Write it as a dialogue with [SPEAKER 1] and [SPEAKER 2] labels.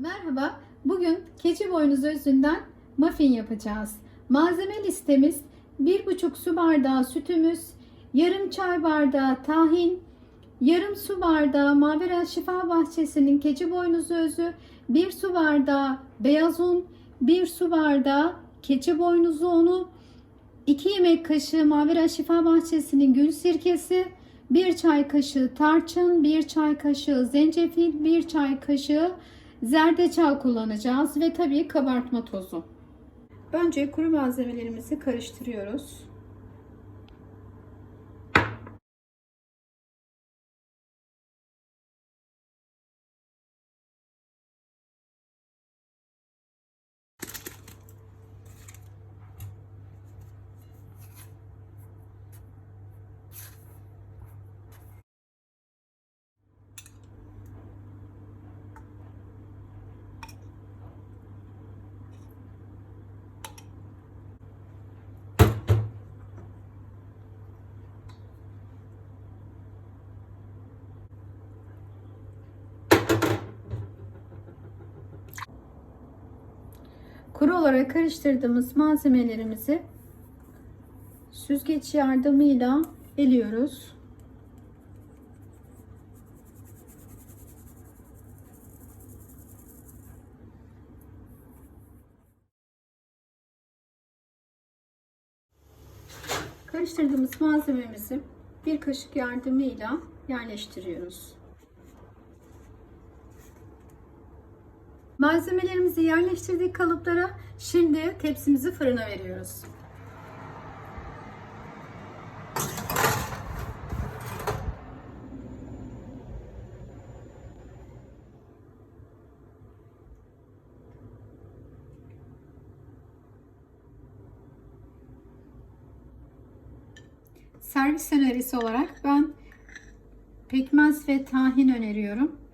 [SPEAKER 1] Merhaba, bugün keçi boynuzu özünden muffin yapacağız. Malzeme listemiz 1,5 su bardağı sütümüz, yarım çay bardağı tahin, yarım su bardağı Mavera Şifa Bahçesi'nin keçi boynuzu özü, 1 su bardağı beyaz un, 1 su bardağı keçi boynuzu unu, 2 yemek kaşığı Mavera Şifa Bahçesi'nin gül sirkesi, 1 çay kaşığı tarçın, 1 çay kaşığı zencefil, 1 çay kaşığı zerdeçal kullanacağız ve tabii kabartma tozu. Önce kuru malzemelerimizi karıştırıyoruz. Kuru olarak karıştırdığımız malzemelerimizi süzgeç yardımıyla eliyoruz. Karıştırdığımız malzememizi bir kaşık yardımıyla yerleştiriyoruz. Malzemelerimizi yerleştirdik kalıplara. Şimdi tepsimizi fırına veriyoruz. Servis önerisi olarak ben pekmez ve tahin öneriyorum.